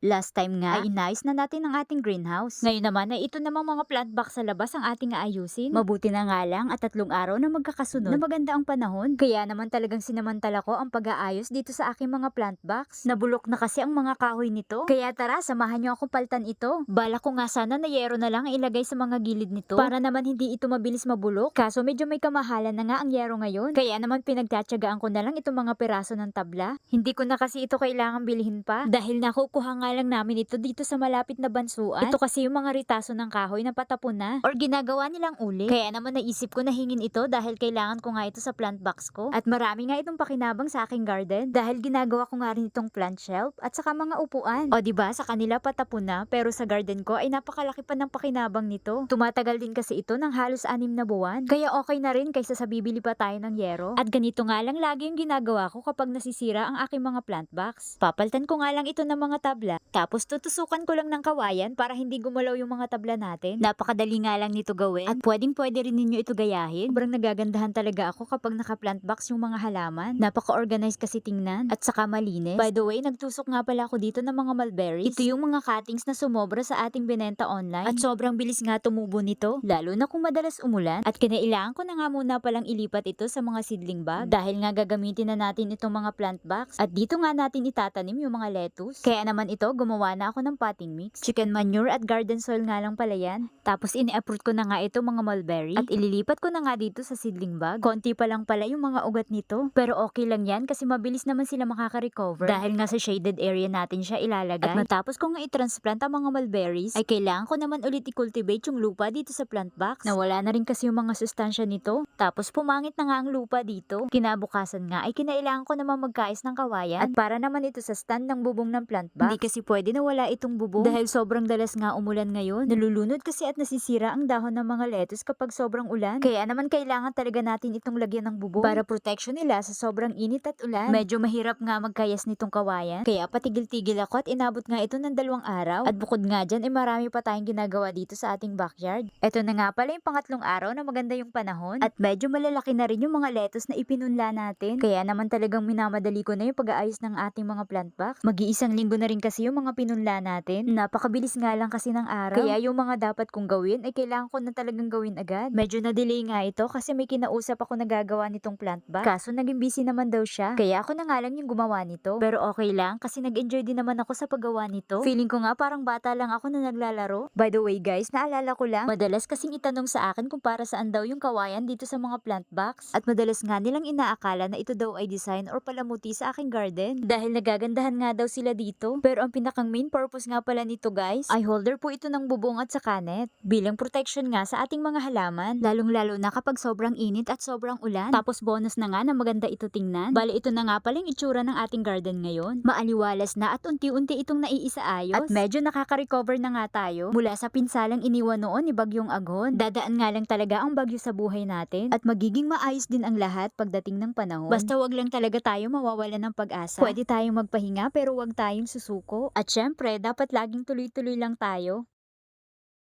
Last time nga ay inayos na natin ang ating greenhouse. Ngayon naman ay ito namang mga plant box sa labas ang ating aayusin. Mabuti na nga lang at tatlong araw na magkakasunod na maganda ang panahon. Kaya naman talagang sinamantala ko ang pag-aayos dito sa aking mga plant box. Nabulok na kasi ang mga kahoy nito. Kaya tara, samahan niyo akong paltan ito. Bala ko nga sana na yero na lang ang ilagay sa mga gilid nito para naman hindi ito mabilis mabulok. Kaso medyo may kamahalan na nga ang yero ngayon. Kaya naman pinagtatyagaan ko na lang itong mga piraso ng tabla. Hindi ko na kasi ito kailangan bilhin pa dahil nakukuha nga lang namin ito dito sa malapit na bansuan. Ito kasi yung mga ritaso ng kahoy na patapon na or ginagawa nilang uli. Kaya naman naisip ko na hingin ito dahil kailangan ko nga ito sa plant box ko. At marami nga itong pakinabang sa aking garden dahil ginagawa ko nga rin itong plant shelf at saka mga upuan. O di ba sa kanila patapon na pero sa garden ko ay napakalaki pa ng pakinabang nito. Tumatagal din kasi ito ng halos anim na buwan. Kaya okay na rin kaysa sa bibili pa tayo ng yero. At ganito nga lang lagi yung ginagawa ko kapag nasisira ang aking mga plant box. Papaltan ko nga lang ito ng mga tabla tapos tutusukan ko lang ng kawayan para hindi gumalaw yung mga tabla natin. Napakadali nga lang nito gawin. At pwedeng pwede rin ninyo ito gayahin. Sobrang nagagandahan talaga ako kapag naka-plant box yung mga halaman. Napaka-organized kasi tingnan at saka malinis. By the way, nagtusok nga pala ako dito ng mga mulberries. Ito yung mga cuttings na sumobra sa ating binenta online. At sobrang bilis nga tumubo nito. Lalo na kung madalas umulan. At kinailangan ko na nga muna palang ilipat ito sa mga seedling bag. Dahil nga gagamitin na natin itong mga plant box. At dito nga natin itatanim yung mga lettuce. Kaya naman ito, gumawa na ako ng potting mix. Chicken manure at garden soil nga lang pala yan. Tapos ini-uproot ko na nga ito mga mulberry. At ililipat ko na nga dito sa seedling bag. Konti pa lang pala yung mga ugat nito. Pero okay lang yan kasi mabilis naman sila makaka-recover. Dahil nga sa shaded area natin siya ilalagay. At matapos ko i-transplant ang mga mulberries, ay kailangan ko naman ulit i-cultivate yung lupa dito sa plant box. Nawala na rin kasi yung mga sustansya nito. Tapos pumangit na nga ang lupa dito. Kinabukasan nga ay kinailangan ko naman magkais ng kawayan. At para naman ito sa stand ng bubong ng plant box. Hindi kasi pwede na wala itong bubong. Dahil sobrang dalas nga umulan ngayon. Nalulunod kasi at nasisira ang dahon ng mga lettuce kapag sobrang ulan. Kaya naman kailangan talaga natin itong lagyan ng bubong. Para protection nila sa sobrang init at ulan. Medyo mahirap nga magkayas nitong kawayan. Kaya patigil-tigil ako at inabot nga ito ng dalawang araw. At bukod nga dyan, ay marami pa tayong ginagawa dito sa ating backyard. Ito na nga pala yung pangatlong araw na maganda yung panahon. At medyo malalaki na rin yung mga lettuce na ipinunla natin. Kaya naman talagang minamadali ko na yung pag-aayos ng ating mga plant box. Mag-iisang linggo na rin kasi yung mga pinunla natin. Napakabilis nga lang kasi ng araw. Kaya yung mga dapat kong gawin ay kailangan ko na talagang gawin agad. Medyo na-delay nga ito kasi may kinausap ako na gagawa nitong plant box. Kaso naging busy naman daw siya. Kaya ako na nga lang yung gumawa nito. Pero okay lang kasi nag-enjoy din naman ako sa paggawa nito. Feeling ko nga parang bata lang ako na naglalaro. By the way guys, naalala ko lang, madalas kasing itanong sa akin kung para saan daw yung kawayan dito sa mga plant box. At madalas nga nilang inaakala na ito daw ay design or palamuti sa aking garden. Dahil nagagandahan nga daw sila dito. Pero ang pinakang main purpose nga pala nito guys, ay holder po ito ng bubong at saka net. Bilang protection nga sa ating mga halaman. Lalong lalo na kapag sobrang init at sobrang ulan. Tapos bonus na nga na maganda ito tingnan. Bali ito na nga pala yung itsura ng ating garden ngayon. Maaliwalas na at unti-unti itong naiisaayos. At medyo nakaka-recover na nga tayo mula sa pinsalang iniwan noon ni Bagyong Agon. Dadaan nga lang talaga ang bagyo sa buhay natin at magiging maayos din ang lahat pagdating ng panahon. Basta wag lang talaga tayo mawawala ng pag-asa. Pwede tayong magpahinga pero wag tayong susuko. At syempre, dapat laging tuloy-tuloy lang tayo.